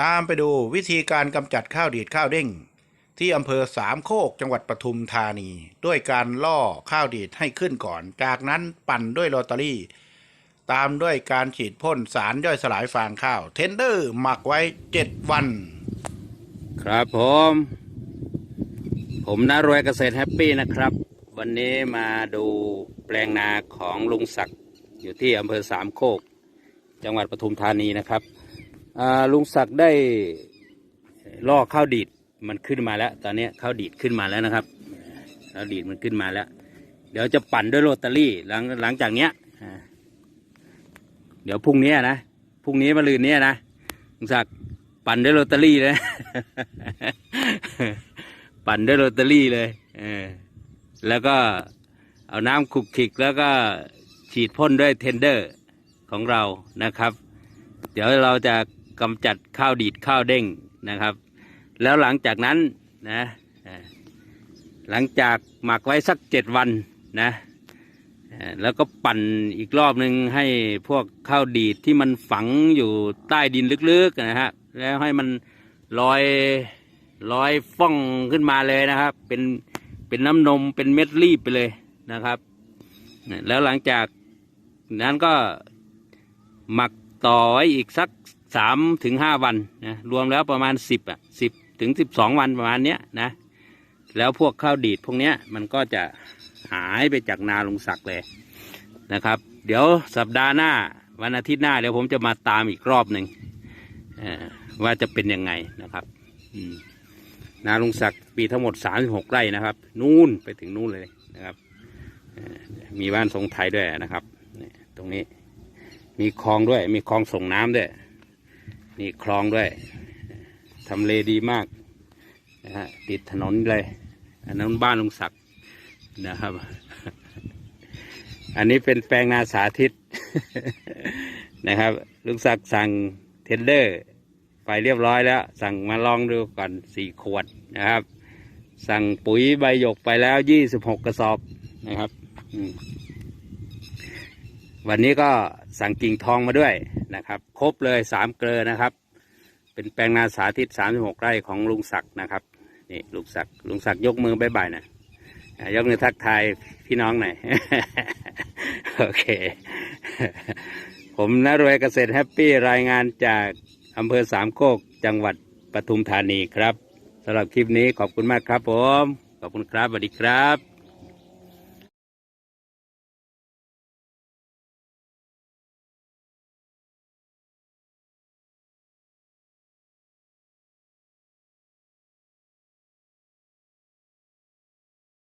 ตามไปดูวิธีการกำจัดข้าวดีดข้าวเด้ง ที่อำเภอสามโคกจังหวัดปทุมธานี ด้วยการล่อข้าวดีดให้ขึ้นก่อน จากนั้นปั่นด้วยโรตารี่ ตามด้วยการฉีดพ่นสารย่อยสลายฟางข้าว เทนเดอร์หมักไว้ 7 วัน ครับผม ผมนารวยเกษตรแฮปปี้นะครับ วันนี้มาดูแปลงนาของลุงศักดิ์อยู่ที่อำเภอสามโคก จังหวัดปทุมธานีนะครับ ลุงศักดิ์ได้ล่อข้าวดีดมันขึ้นมาแล้ว ตอนนี้ข้าวดีดขึ้นมาแล้วนะครับข้าวดีดมันขึ้นมาแล้ว เดี๋ยวจะปั่นด้วยโรตารี่หลังหลังจากเนี้ยเดี๋ยวพรุ่งนี้นะพรุ่งนี้มะรืนนี้นะลุงศักดิ์ปั่นด้วยโรตารี่เลยปั่นด้วยโรตารี่เลยเออแล้วก็เอาน้ำคลุกคลิกแล้วก็ฉีดพ่นด้วยเทนเดอร์ของเรานะครับ เดี๋ยวเราจะ กำจัดข้าวดีดข้าวเด้งนะครับ แล้วหลังจากนั้นนะหลังจากหมักไว้สักเจ็ดวันนะแล้วก็ปั่นอีกรอบหนึ่งให้พวกข้าวดีดที่มันฝังอยู่ใต้ดินลึกๆนะฮะแล้วให้มันลอยลอยฟ่องขึ้นมาเลยนะครับ เป็นเป็นน้ำนมเป็นเม็ดรีบไปเลยนะครับแล้วหลังจากนั้นก็หมักต่อไว้อีกสักสามถึงห้าวันนะรวมแล้วประมาณสิบอะสิบถึงสิบสองวันประมาณเนี้ยนะ แล้วพวกข้าวดีดพวกเนี้ยมันก็จะหายไปจากนาลุงศักดิ์เลยนะครับ เดี๋ยวสัปดาห์หน้าวันอาทิตย์หน้าเดี๋ยวผมจะมาตามอีกรอบหนึ่งว่าจะเป็นยังไงนะครับนาลุงศักดิ์ปีทั้งหมดสามสิบหกไร่นะครับ นู่นไปถึงนู่นเลยนะครับมีบ้านทรงไทยด้วยนะครับ ตรงนี้มีคลองด้วยมีคลองส่งน้ำด้วย นี่คลองด้วยทำเลดีมากนะฮะติดถนนเลย อันนั้นบ้านลุงศักดิ์นะครับ อันนี้เป็นแปลงนาสาธิตนะครับ ลุงศักดิ์สั่งเทนเดอร์ ไปเรียบร้อยแล้ว สั่งมาลองดูก่อนสี่ขวดนะครับ สั่งปุ๋ยใบหยกไปแล้วยี่สิบหกกระสอบนะครับวันนี้ก็สั่งกิ่งทองมาด้วย นะครับ ครบเลยสามเกลอนะครับ เป็นแปลงนาสาธิตสามสิบหกไร่ของลุงศักดิ์นะครับนี่ลุงศักดิ์ลุงศักดิ์ยกมือบายบายหนะอะยกมือทักทายพี่น้องหน่อยโอเค ผมนรวยเกษตรแฮปปี้รายงานจากอำเภอสามโคกจังหวัดปทุมธานีครับสำหรับคลิปนี้ขอบคุณมากครับผม ขอบคุณครับสวัสดีครับ